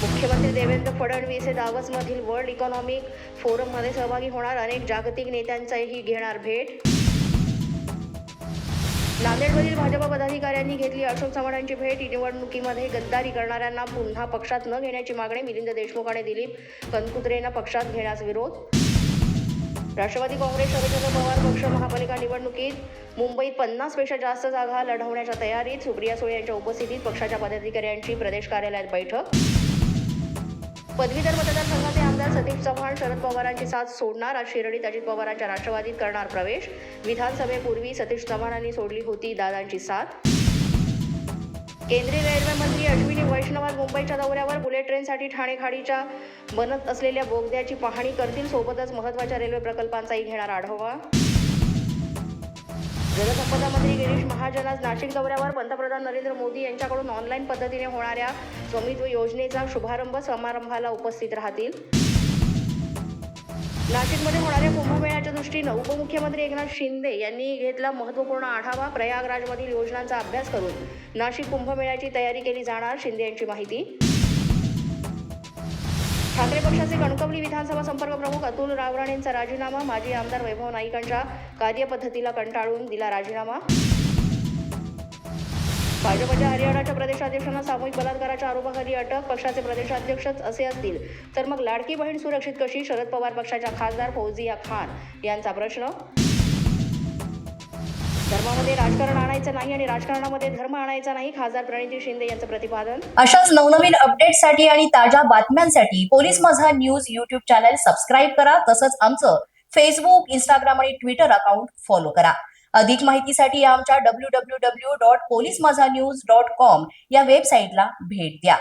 मुख्यमंत्री देवेंद्र फडणवीस हे दावसमधील world economic फोरममध्ये सहभागी होणार. अनेक जागतिक नेत्यांचाही घेणार भेट. नांदेडमधील भाजप पदाधिकाऱ्यांनी घेतली अशोक चव्हाणांची भेट. निवडणुकीमध्ये गद्दारी करणाऱ्यांना पुन्हा पक्षात न घेण्याची मागणी मिलिंद देशमुख आणि दिलीप कनकुत्रेंना पक्षात घेण्यास विरोध. राष्ट्रवादी काँग्रेस शरदचंद्र पवार पक्ष महापालिका निवडणुकीत मुंबईत पन्नासपेक्षा जास्त जागा लढवण्याच्या तयारीत सुप्रिया सुळे यांच्या उपस्थितीत पक्षाच्या पदाधिकाऱ्यांची प्रदेश कार्यालयात बैठक. पदवीधर मतदारसंघाचे आमदार सतीश चव्हाण शरद पवारांची साथ सोडणार आज शिर्डीत अजित पवारांच्या राष्ट्रवादीत करणार प्रवेश. विधानसभेपूर्वी सतीश चव्हाणांनी सोडली होती दादांची साथ. केंद्रीय रेल्वे मंत्री अश्विनी वैष्णव आज मुंबईच्या दौऱ्यावर बुलेट ट्रेनसाठी ठाणे खाडीच्या बनत असलेल्या बोगद्याची पाहणी करतील. सोबतच महत्त्वाच्या रेल्वे प्रकल्पांचाही घेणार आढावा. जलसंपदा मंत्री गिरीश महाजन आज नाशिक दौऱ्यावर पंतप्रधान नरेंद्र मोदी यांच्याकडून ऑनलाईन पद्धतीने होणाऱ्या स्वामित्व योजनेचा शुभारंभ समारंभाला उपस्थित राहतील. नाशिकमध्ये होणाऱ्या कुंभमेळ्याच्या दृष्टीनं उपमुख्यमंत्री एकनाथ शिंदे यांनी घेतला महत्त्वपूर्ण आढावा प्रयागराजमधील योजनांचा अभ्यास करून नाशिक कुंभमेळ्याची तयारी केली जाणार शिंदे यांची माहिती. ठाकरे पक्षाचे कणकवली विधानसभा संपर्क प्रमुख अतुल रावराणेंचा राजीनामा माजी आमदार वैभव नाईकांच्या कार्यपद्धतीला कंटाळून दिला राजीनामा. भाजपच्या हरियाणाच्या प्रदेशाध्यक्षांना सामूहिक बलात्काराच्या आरोपाखाली अटक पक्षाचे प्रदेशाध्यक्षच असे असतील तर मग लाडकी बहीण सुरक्षित कशी? शरद पवार पक्षाच्या खासदार फौजिया खान यांचा प्रश्न धर्मामध्ये राजकारण आणायचं नाही आणि राजकारणामध्ये धर्म आणायचा नाही खासदार प्रणिती शिंदे यांचं प्रतिपादन. अशाच नवनवीन अपडेटसाठी आणि ताज्या बातम्यांसाठी पोलीस माझा न्यूज युट्यूब चॅनल सबस्क्राईब करा. तसंच आमचं फेसबुक इंस्टाग्राम आणि ट्विटर अकाउंट फॉलो करा. अधिक माहितीसाठी आमच्या W W W dot police Maza news dot com या वेबसाईटला भेट द्या.